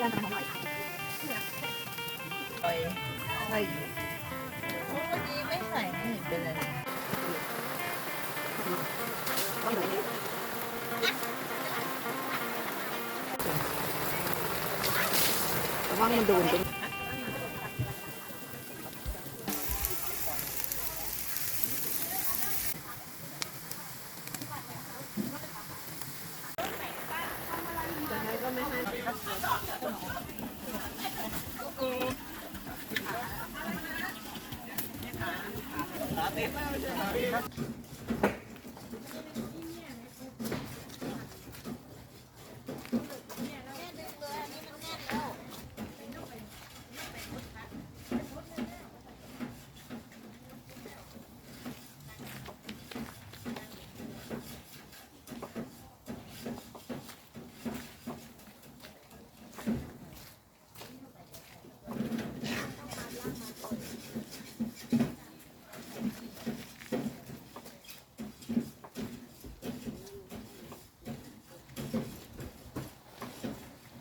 ย่างทำอร่อยใส่ใส่เมื่อกี้ไม่ใส่ไม่เห็นเป็นอะไรแต่ว่ามันโดนเป็น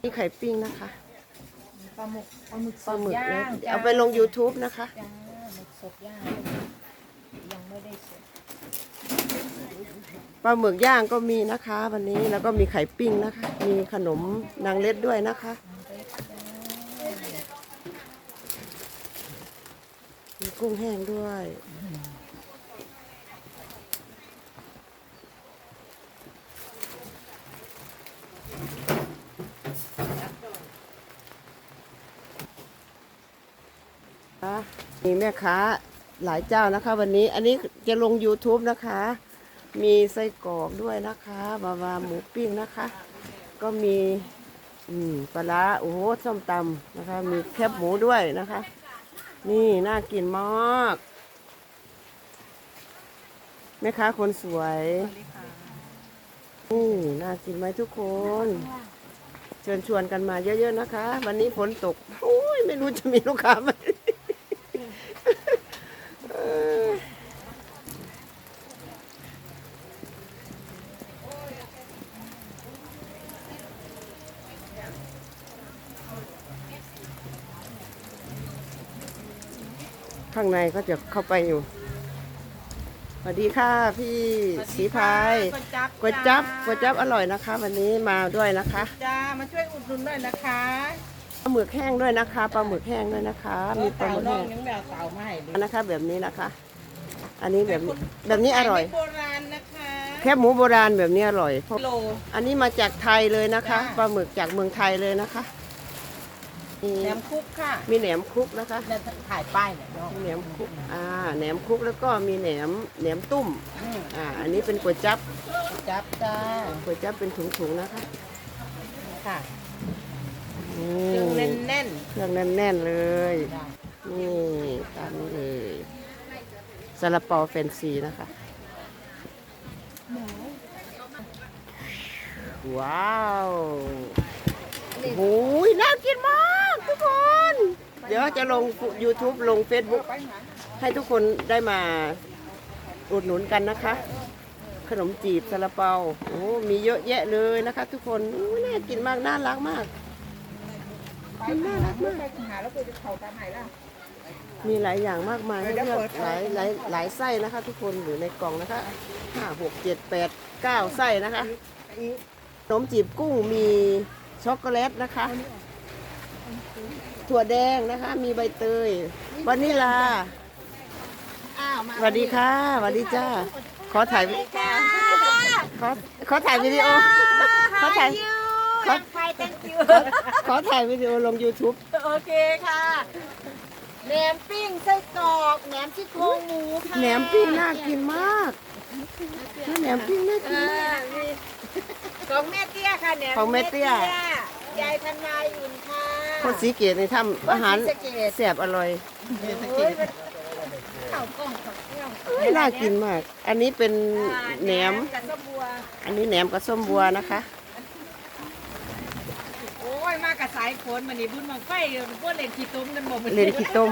นี่ไข่ปิ้งนะคะปลาหมึกปลาหมึกสปลาดหมึกย่าเนี่ยงเอาไปลง YouTube นะคะ จ้าหมึกสดย่างยังไม่ได้สดปลาหมึกย่างก็มีนะคะ วันนี้แล้วก็มีไข่ปิ้งนะคะ มีขนมนางเล็ดด้วยนะคะมีกุ้งแห้งด้วย มีแม่ค้าหลายเจ้านะคะ วันนี้อันนี้จะลง YouTube นะคะ มีไส้กรอกด้วยนะคะบาวาหมูปิ้งนะคะ ก็มีอืมปลาร้าโอ้โหส้มตำนะคะ มีแคบหมูด้วยนะคะ นี่น่ากินมากแม่ค้าคนสวยนี่น่ากินไหมทุกคน เชิญชวนกันมาเยอะๆนะคะ วันนี้ฝนตกโอ้ยไม่รู้จะมีลูกค้าไหมางในก็จะเข้าไปอยู่สวัสดีค่ะพี่สีพายก๋วยจับก๋วยจับก๋วยจับอร่อยนะคะ วันนี้มาด้วยนะคะจ้ามาช่วยอุดหนุนหน่อยนะคะปลาหมึกแห้งด้วยนะคะปลาหมึกแห้งด้วยนะคะ มีปลาเต่าหมึกน้อแห้งงยังแบบเต่ามาให้ดูนะคะ แบบนี้นะคะ อันนี้แบบนี้แบบนี้อร่อยโบราณนะคะแคบหมูโบราณแบบนี้อร่อยเพราะกิโลอันนี้มาจากไทยเลยนะคะจ้าปลาหมึกจากเมืองไทยเลยนะคะ มีแหนมคุกค่ะมีแหนมคลุกนะคะเนี่ยถ่ายป้ายเนี่ยน้องมีแหนมคลุกอ่าแหนมคลุกแล้วก็มีแหนมแหนมตุ้มอืมอ่าอันนี้เป็นก๋วยจับก๋วยจับจ้าก๋วยจับเป็นถุงๆนะคะค่ะอืเครื่องมแน่นเครื่องแน่นๆเลย ๆจ้านี่ตามนี้เลยซาลาเปาแฟนซีนะคะ ว้าว โอ้ยน่ากินมากทุกคน เดี๋ยวจะลง YouTube ลง Facebook ให้ทุกคนได้มาอุดหนุนกันนะคะ ขนมจีบซาลาเปาโอ้มีเยอะแยะเลยนะคะ ทุกคนอู้น่ากินมากน่ารักมากมันน่ารักมากหาแล้วจะเขาตามไหนล่ะมีหลายอย่างมากมายให้เลือกหลายหลายหลายไส้นะคะ ทุกคนอยู่ในกล่องนะคะห้าหกเจ็ดแปดเก้าไส้นะคะขนมจีบกุ้งมี ช็อกโกแลตนะคะ ถั่วแดงนะคะ มีใบเตยวานิลาอ้าวมาสวัสดีค่ะสวัสดีจ้า ขอถ่ายวิขอขอถ่ายวิดีโอ ขอถ่ายขอไฟ thank you ขอถ่ายวิดีโอลง YouTube โอเคค่ะแหนมปิ้งไส้กรอกแหนมซี่โครงหมูค่ะแหนมปิ้งน่ากินมากแหนมปิ้งน่ากินอ่ามากมี ของแม่เตี้ยค่ะแหนมของแม่เตี้ย ยายพันนายอุ่นค่ะคนสีเกตในทำอาหารคนศรีสะเกษแสบอร่อยโอ้ยมันข้าวกล้องข้าวเที่ยวเอ้ยน่ากินมาก อันนี้เป็นอ่าแหนม กับส้มบัว อันนี้แหนมกับส้มบัวนะคะ โอ้ยมากับสายฝนมันนี่บุญบังไฟพวกเล่นขี้ตุ้มกันหมดเล่นขี้ต้ม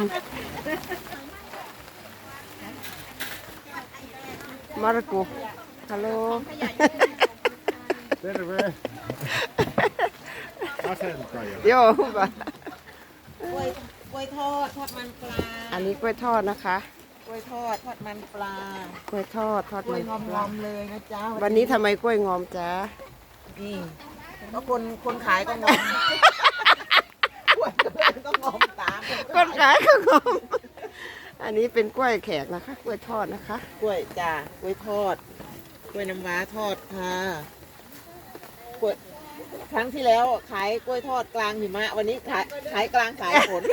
มาระกูฮัลโหล โย่บ่ะกล้วยกล้วยทอดทอดมันปลาอันนี้กล้วยทอดนะคะ กล้วยทอดทอดมันปลากล้วยทอดทอดกล้วยมันงอมปงลาอมๆเลยนะจ๊ะวันนี้ทำไมกล้วยงอมจ๊ะ นี่ก็คนคนขายก็งอมกล้วยก็งอมตามคนขายก็งอม อันนี้เป็นกล้วยแขกนะคะ กล้วยทอดนะคะ กล้วยจ้ากล้วยทอดกล้วยน้ำว้าทอดค่ะ กล้วยครั้งที่แล้วขายกล้วยทอดกลางหิมะ วันนี้ขายขายกลางสายฝน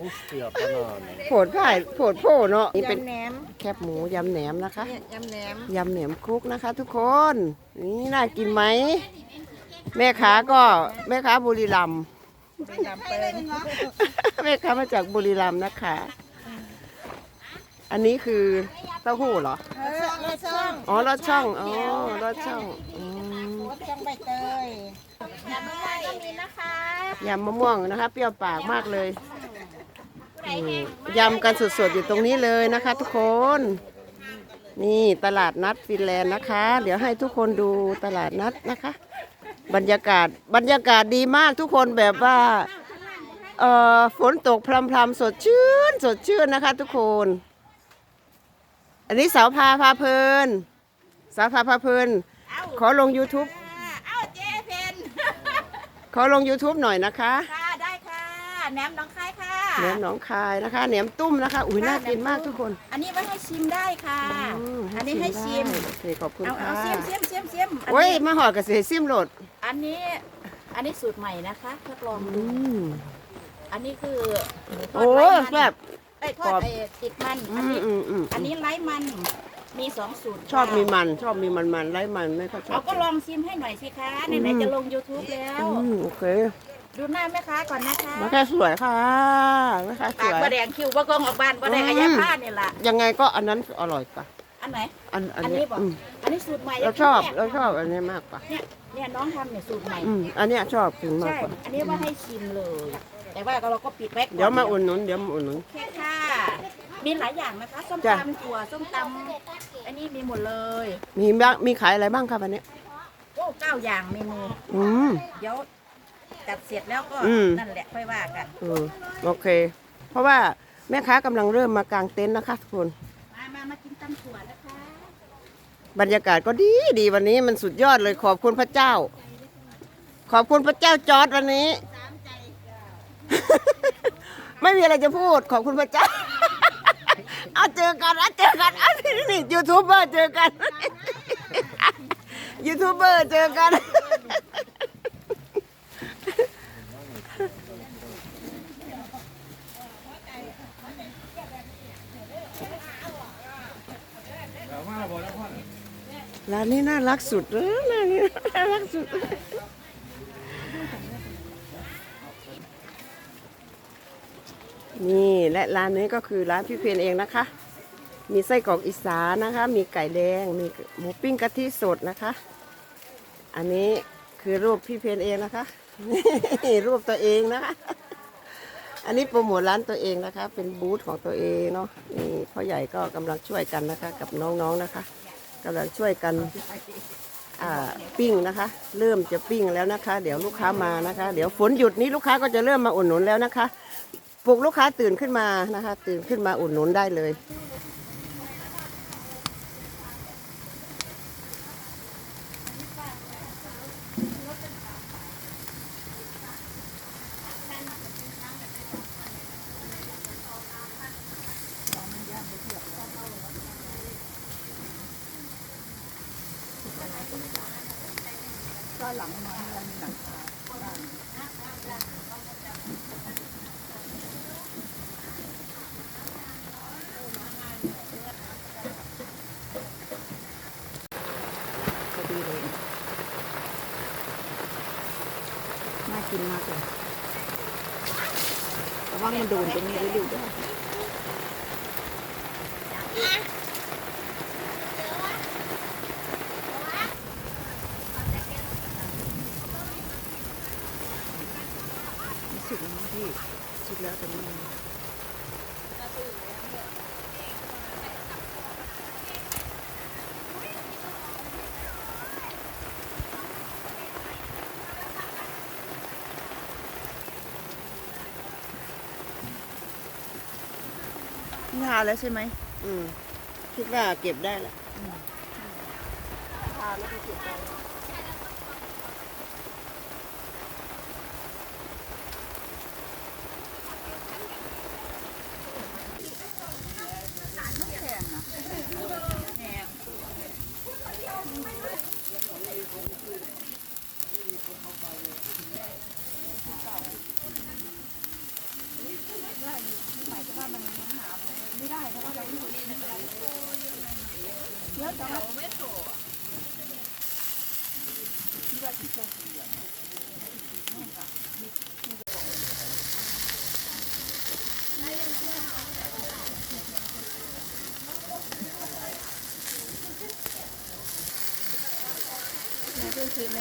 Mustia bananer. โผดผ่ายโผดโผเนาะนี่เป็นยำแหนมแคบหมูยำแหนมนะคะ เนี่ยยำแหนมยำแหนมคลุกนะคะ ทุกคน นี่น่ากินไหม แม่ค้าก็แม่ค้าบุรีรัมย์เป็นยำเปิงแม่ค้ามาจากบุรีรัมย์นะคะ อันนี้คือเต้าหู้เหรอ เออรสช่องอ๋อรสช่อง อ๋อรสช่องอืม รสช่องใบเตยยำมะม่วงก็มีนะคะยำมะม่วงนะคะ เปรี้ยวปากมากเลยนี่ยำกันสดๆอยู่ตรงนี้เลยนะคะ ทุกคน นี่ตลาดนัดฟินแลนด์นะคะ เดี๋ยวให้ทุกคนดูตลาดนัดนะคะ บรรยากาศบรรยากาศดีมากทุกคนแบบว่าเอ่อฝนตกพรำๆสดชื่น สดชื่นนะคะ ทุกคน อันนี้สาวพาพาเพลิน สาวพาพาเพลินขอลง YouTube เอ้าเจ๊เพน ขอลง YouTube หน่อยนะคะค่ะได้ค่ะแหนมน้องคายค่ะแหนมหนองคายนะคะแหนมตุ้มนะคะ อุ้ยน่ากินมากทุกคนอันนี้ไว้ให้ชิมได้ค่ะ มอันนี้ให้ชิม ได้โอเคขอบคุณเอาค่ะเอาเสียมเสียมเสียมเสียมอันโอ้ยนี้มาหอดกับเสียซิมโหลดอันนี้อันนี้สูตรใหม่นะคะทดลองอืดูมอันนี้คือหมูทอโอ้ดไร้มันแบบ ไอ้ยทอดไอ้ติดมัน อือันมนี้อืมอืมอันนี้ไร้มัน มีสองสูตรชอบมีค่ะมัน ชอบมีมันมันไร้มันไม่ค่อยชอเอาบก็ลองชิมให้หน่อยสิคะอืมไหนๆจะลง YouTube แล้ว อืมโอเคดูหน้าแม่ค้าก่อนนะคะมาแค่สวยค่ะมาแค่สปากวยบะแดงคิวบะกองออกบ้านบะแดงอืมอายาผ้าเนี่ยล่ะ ยังไงก็อันนั้นอร่อยกว่าอันไหน อันอันอันนี้นี้บอกอืมอันนี้สูตรใหม่เราชอบนี่ยเราชอบอันนี้มากกว่าเนี่ยเนี่ยน้องทำเนี่ยสูตรใหม่ อืมอันเนี้ยชอบถึงมากใช่ กว่า อันนี้ว่าให้ชิมเลย แต่ว่าเราก็ปิดไว้ก่อนเดี๋ยวมาอุ่นหนุนเดี๋ยวมาอุ่นหนุน โอเคค่ะ มีหลายอย่างนะคะ ส้มจ้ะ ตำถั่วส้มตำอันนี้มีหมดเลยมีบ้างมีขายอะไรบ้างครับวันนี้ โอ้เก้าอย่างเมนูอืม เดี๋ยวจัดเสร็จแล้วก็อืม นั่นแหละค่อยว่ากันเออโอเค เพราะว่าแม่ค้ากำลังเริ่มมากางเต็นท์นะคะทุกคน มามามากินตำถั่วนะคะบรรยากาศก็ดีดีวันนี้มันสุดยอดเลยขอบคุณพระเจ้า ขอบคุณพระเจ้าจอร์ดวันนี้ ไม่มีอะไรจะพูดขอบคุณพระเจ้า เอาเจอกันเอาเจอกันเอานี่นี่ยูทูบเบอร์เจอกัน ยูทูบเบอร์เจอกัน ร้านนี้น่ารักสุดเลยร้านนี้น่ารักสุด นี่และร้านนี้ก็คือร้านพี่เพนเองนะคะ มีไส้กรอกอีสานนะคะ มีไก่แดง มีหมูปิ้งกะทิสดนะคะ อันนี้คือรูปพี่เพนเองนะคะนี่รูปตัวเองนะคะ อันนี้โปรโมทร้านตัวเองนะคะ เป็นบูธของตัวเองเนาะนี่พ่อใหญ่ก็กำลังช่วยกันนะคะ กับน้องๆนะคะกำลังช่วยกันปิ้งนะคะ เริ่มจะปิ้งแล้วนะคะ เดี๋ยวลูกค้ามานะคะ เดี๋ยวฝนหยุดนี้ลูกค้าก็จะเริ่มมาอุดหนุนแล้วนะคะ ปลุกลูกค้าตื่นขึ้นมานะคะ ตื่นขึ้นมาอุดหนุนได้เลย พอดีเลยน่ากินมากเลยระวัง มันโดนตรงนี้ด้วยดูด้วยสุดแล้วมั้งพี่สุดแล้วแต่นี่ ทา แล้วใช่ไหมอืมคิดว่าเก็บได้แล้วแม่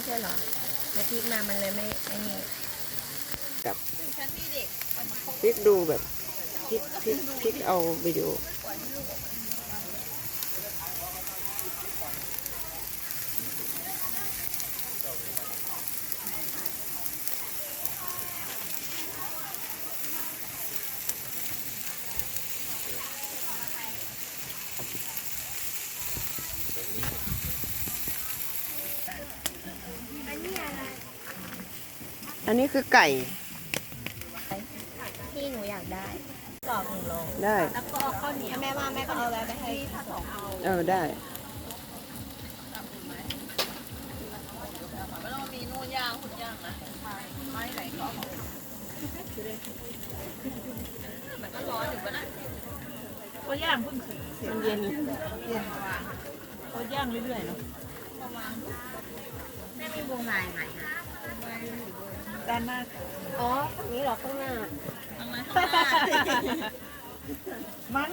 ช่เหรอแม่พริกมามันเลยไม่ไอ้นี่พลิกดูแบบพลิกพลิกพลิกเอาวิดีโอ อันนี้คือไก่ ที่หนูอยากได้กรอบหนึ่งโลได้ แล้วก็เอาข้าวเหนียวแม่ว่าแม่ก็เอาแวะไปให้สองเอาเออได้ก็ย่างเพิ่งเสียงเย็นก็ย่างเรื่อยๆเนาะแม่มีบัวลายไหม ด้านหน้าอ๋อตรงนี้เหรอข้างหน้ามั้ง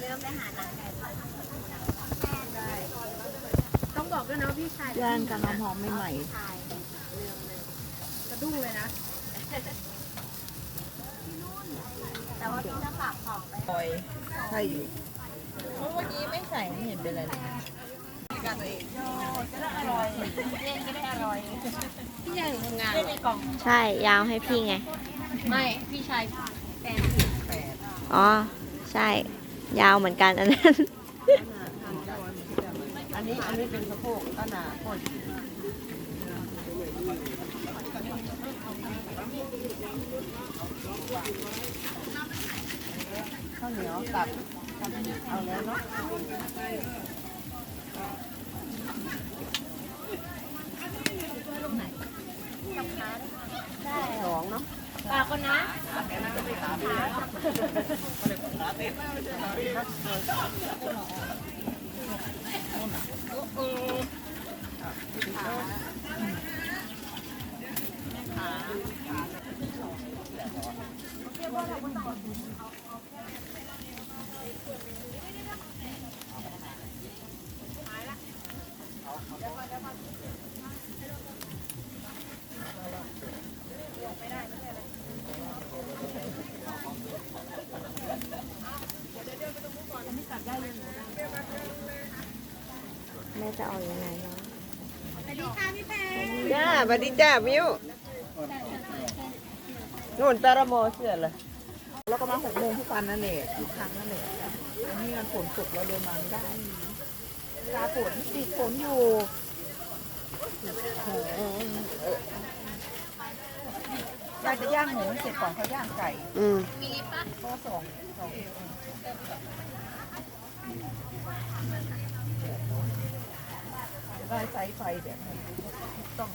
เริ่มไปหาหนังไก่ต้องบอกด้วยนะว่าพี่ชายย่างกับน้ำหอมใหม่ช ดุ้งเลยนะแต่ว่าพี่จะฝากของไปๆปล่อยใช่อยู่เพราะวันนี้ไม่ใส่ไม่เห็นเป็นไรเลยเล่นก็ได้อร่อยพี่ชายหนูทำงานไม่มีกล่องใช่ยาวให้พี่ไง ไม่พี่ชายแฟนผิดแปดอ๋อใช่ ยาวเหมือนกันอันนั้นอันนี้อันนี้เป็นสะโพกก็หนาโคตร ข้าวเหนียวตัดเอาแล้วเนาะได้สองเนาะปากคนนะ แม่จะเอายังไงเนาะจ้าสวัสดีจ้ามิวนู่นตาระโมเสือเลยแล้วก็มาหกโมงทุกวันนั่นแหละทุกครั้งนั่นแหละอันนี้มันฝนตกเราเดินมาไม่ได้เวลาฝนติดฝนอยู่อยากจะย่างหมูให้เสร็จก่อนเขาย่างไก่อืมเพราะว่าสองสอง ได้ไซส์ไฟแบบนี้ต้อง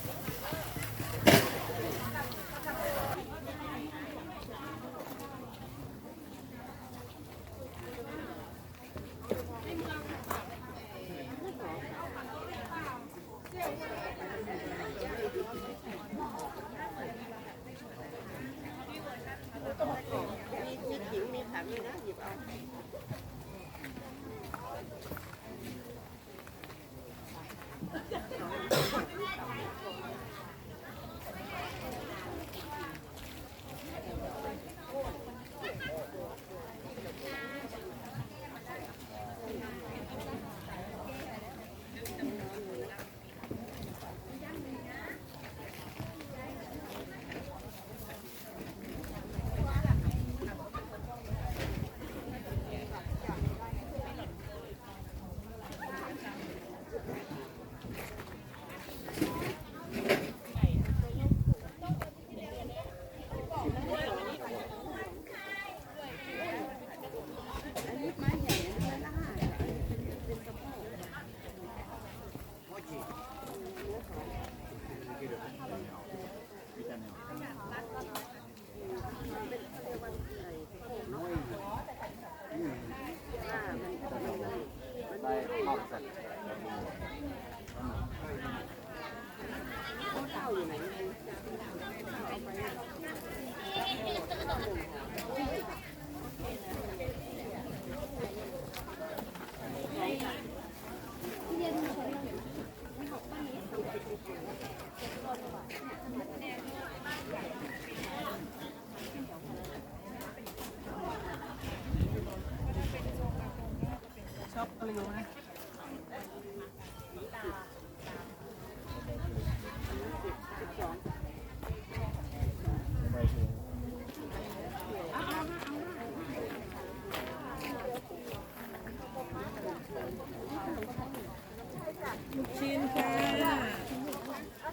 ลูกชิ้นค่ะ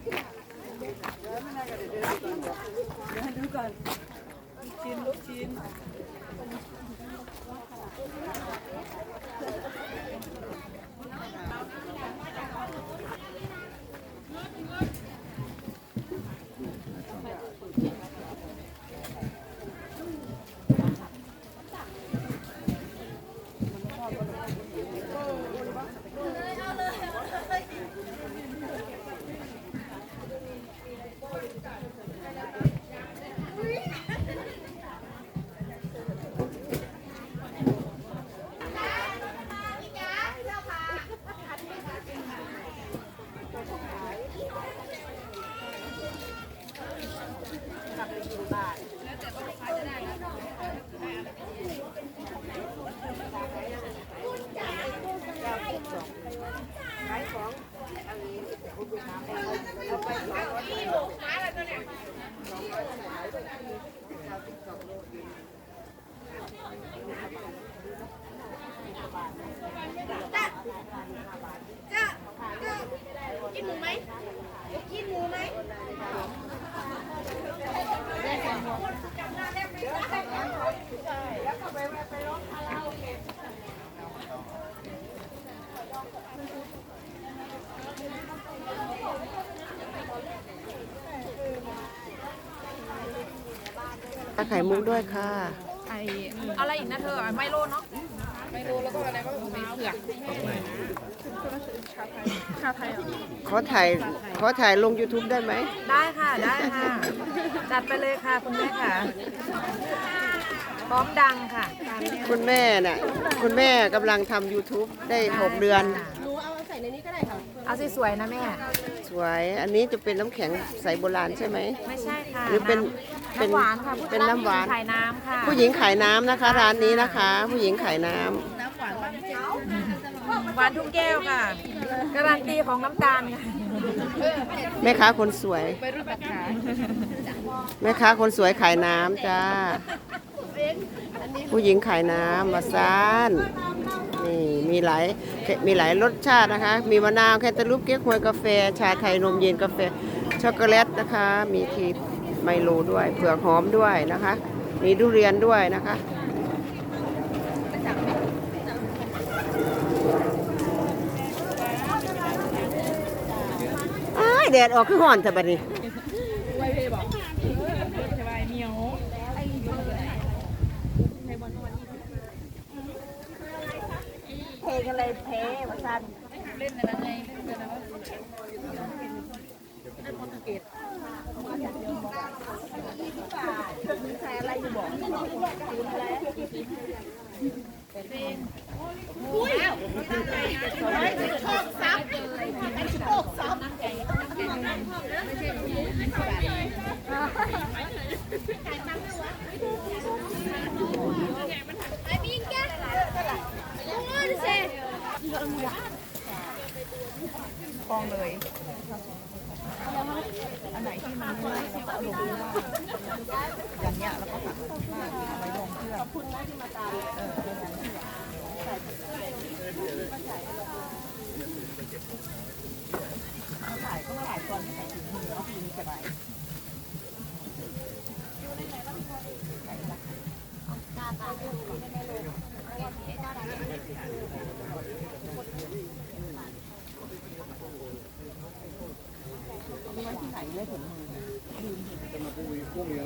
เดี๋ยวให้ดูก่อนลูกชิ้นลูกชิ้น ไข่มุกด้วยค่ะ ไออะไรอีกนะเธอไมโลเนาะไมโลแล้วก็อะไรก็มีเผือกชาไทยเหรอขอถ่ายขอถ่ายลง YouTube ได้ไหม ได้ค่ะได้ค่ะ จัดไปเลยค่ะคุณแม่ค่ะ พร้อมดังค่ะคุณแม่น่ะคุณแม่กำลังทำ YouTube ได้ 6 เดือนเอาสวยๆนะแม่ สวย อันนี้จะเป็นน้ำแข็งใสโบราณใช่ไหม ไม่ใช่ค่ะหรือเป็นำ เป็น น้ำหวานค่ะเป็นน้ำหวาน ขายน้ำค่ะผู้หญิงขายน้ำนะคะ ร้านนี้นะคะ ผู้หญิงขายน้ำหวานทุกแก้วค่ะ การันตีของน้ำตาลค่ะแม่ค้าคนสวย แม่ค้าคนสวยขายน้ำจ้า ผู้หญิงขายน้ำมาซานนี่มีหลายมีหลายรสชาตินะคะ มีมะนาวแคนตาลูปเก๊กฮวยกาแฟ ชาไทยนมเย็นกาแฟ ช็อกโกแลตนะคะ มีที ไมโลด้วย เผือกหอมด้วยนะคะ มีดุเรียนด้วยนะคะอ้ายแดดออกคือห่อนแต่บัดนี้เพลงอะไรเพลงมาสั้นเล่นอะไรไงเล่นอะไรเล่นโปรตุเกส กองเลย อันไหนที่มันไม่ได้เราก็เอย่างเงี้ยแล้วก็ตักเอาไว้ลงเพื่อขอบคุณนะที่มาตามเออเป็นอย่างที่เอาถ่ายก็ถ่ายตอนที่ใส่ถุงมือแล้วทีนี้สบาย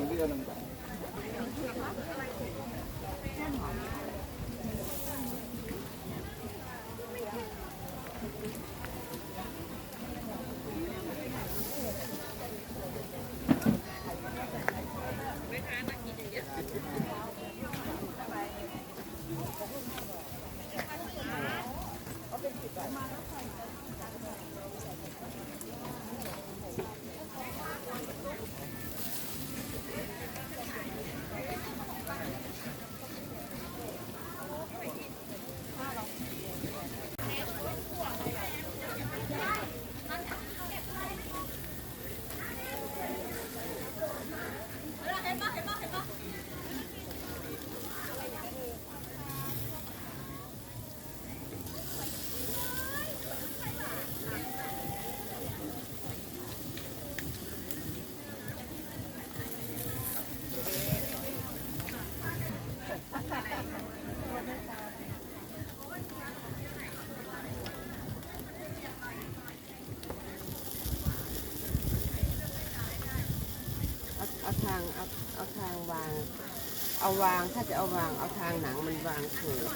อางเอาเอาทางวาง เอาวางถ้าจะเอาวางเอาทางหนังมันวางถูก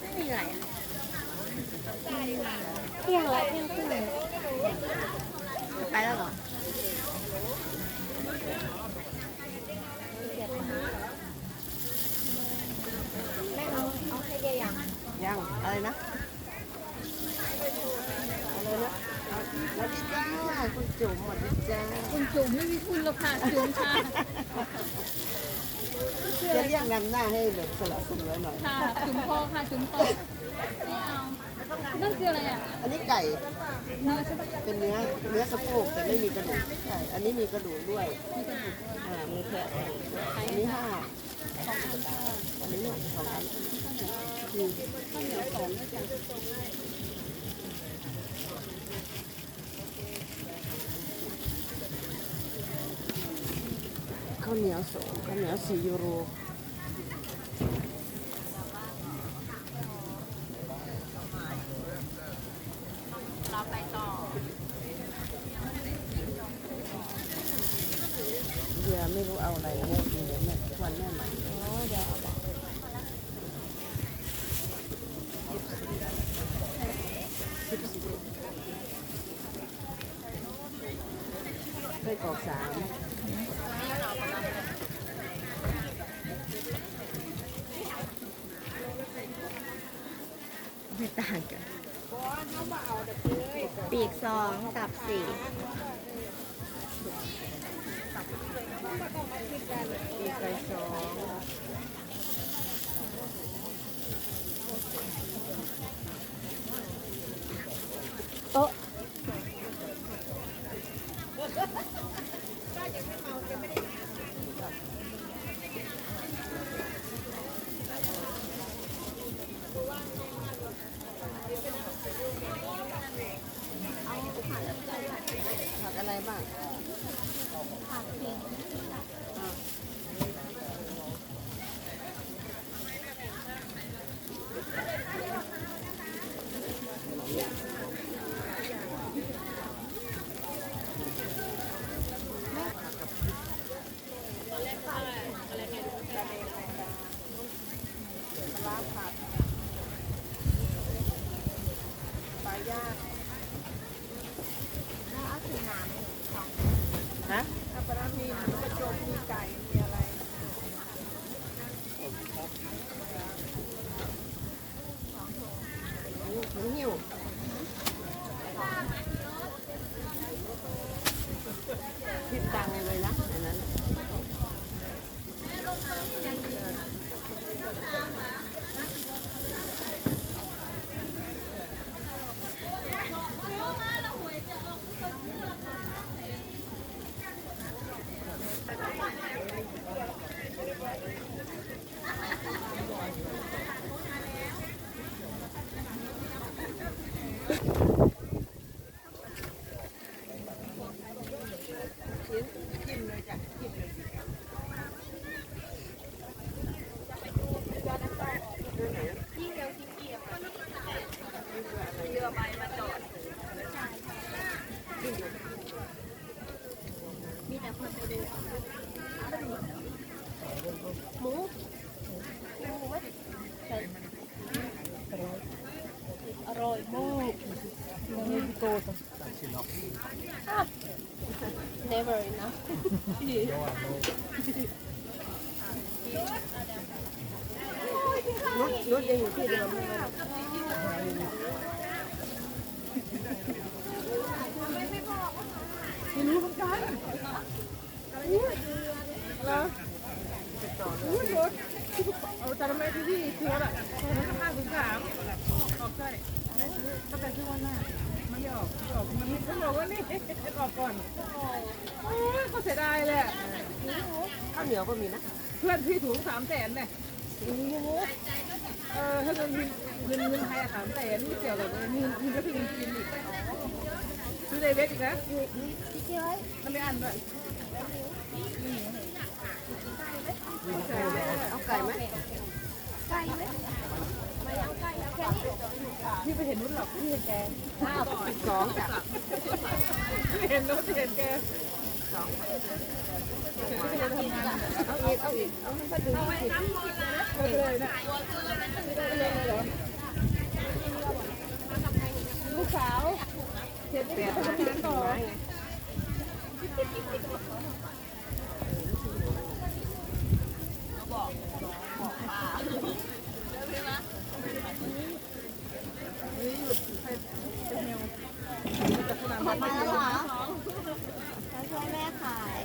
ไม่มีอะไรอะเที่ยงละเที่ยงครึ่งไปแล้วเหรอแม่เอาเอาให้เดียยัง ยังอะไรนะอะไรนะเอาสวัสดีจ้าคุณจุ๋มสวัสดีจ้า คุณจุ๋มไม่มีคุณหรอกค่ะจุ๋มค่ะ จะเรียก นำหน้าให้แบบสลับเสมอหน่อย ค่ะจุ๋มพอค่ะจุ๋มต่อไม่เอานั่นคืออะไรอะอันนี้ไก่เนื้อใช่ปะเป็นเนื้อเนื้อสะโพกแต่ไม่มีกระดูกใช่อันนี้มีกระดูกด้วยอ่ามีแค่อันนี้ห้าอันนี้สองอันอืมข้าวเหนียวสองด้วยกันข้าวเหนียวสองข้าวเหนียวสี่ยูโร เราไปต่อ เดี๋ยวไม่รู้เอาอะไรแม่กินเดี๋ยวแม่ทวนแม่ใหม่สิบสิบ เคยกรอกสามไม่ต่างกัน ปีกสองตับสี่ปีกไก่สอง เหมือนกันเหรออุ้ยรถเอาแต่ทำไมที่ที่ทัวร์อะข้าถึงสามใช่ตั้งแต่ชื่อว่าหน้ามันไม่ออกไม่ออกมันไม่บอกว่านี่ออกก่อนโอ้ยเขาเสียดายเลยอะข้าวเหนียวก็มีนะ เพื่อนพี่ถุงสามแสนเนี่ยเออถ้าเงินเงินเงินไทยสามแสนไม่เกี่ยวกับเงินเงินก็คือเงินจีนอีกซื้อในเว็บอีกนะมันไม่อันด้วย เอาไก่ไหมพี่ไปเห็นนุ่นหรอกพี่เห็นแกสองจ้ะเห็นนุ่นเห็นแกสองทำงานเอาอีกเอาอีกเอามันก็ดึงสิเลยนะลูกสาวเห็นแปดทำงานต่อ มาแล้วเหรอฉันช่วยแม่ขาย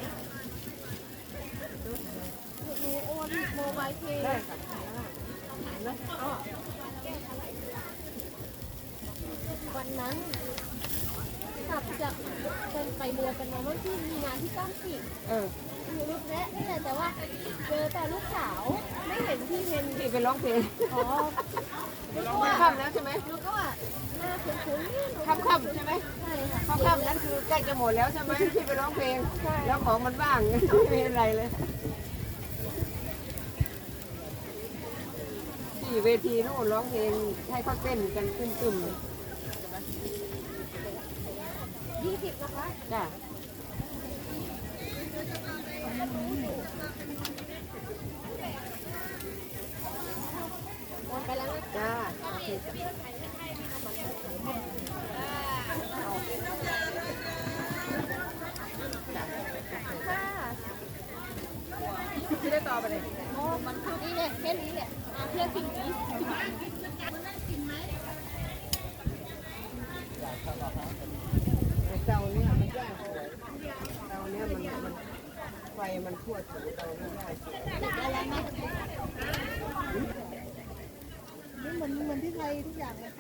หนูโอนโมบายเพย์ วันนั้นกลับจากเป็นไปเรือกันมาเมื่อที่มีงานที่ก้องปีกเออหนูรู้แล้วนี่แหละแต่ว่าเจอแต่ลูกสาวไม่เห็นพี่เพนพี่ไปร้องเพลงอ๋อหนูก็ว่าค่ำแล้วใช่ไหมหนูก็ว่าหน้าคุ้นๆนี่หนูค่ำๆใช่ไหมใช่ค่ะค่ำๆนั้นคือใกล้จะหมดแล้วใช่ไหมพี่ไปร้องเพลงแล้วของมันว่างไม่มีอะไรเลย ที่เวทีนู่นร้องเพลงให้เขาเต้นกันตึมยี่สิบนะคะๆจ้ะโอนไปแล้วนะจ้าค่ะที่ได้ต่อไปเลยโอ้มันนี่เนี่ยแค่นี้เนี่ยอะ เพื่อสิ่งนี้เตาเนี่ยมันย่างสวยเตาเนี่ยมันมันไฟมันทั่วถึงเตาเนี่ยย่างสวยอะไรไหมเหมือนเหมือนที่ไทยทุกอย่างเลย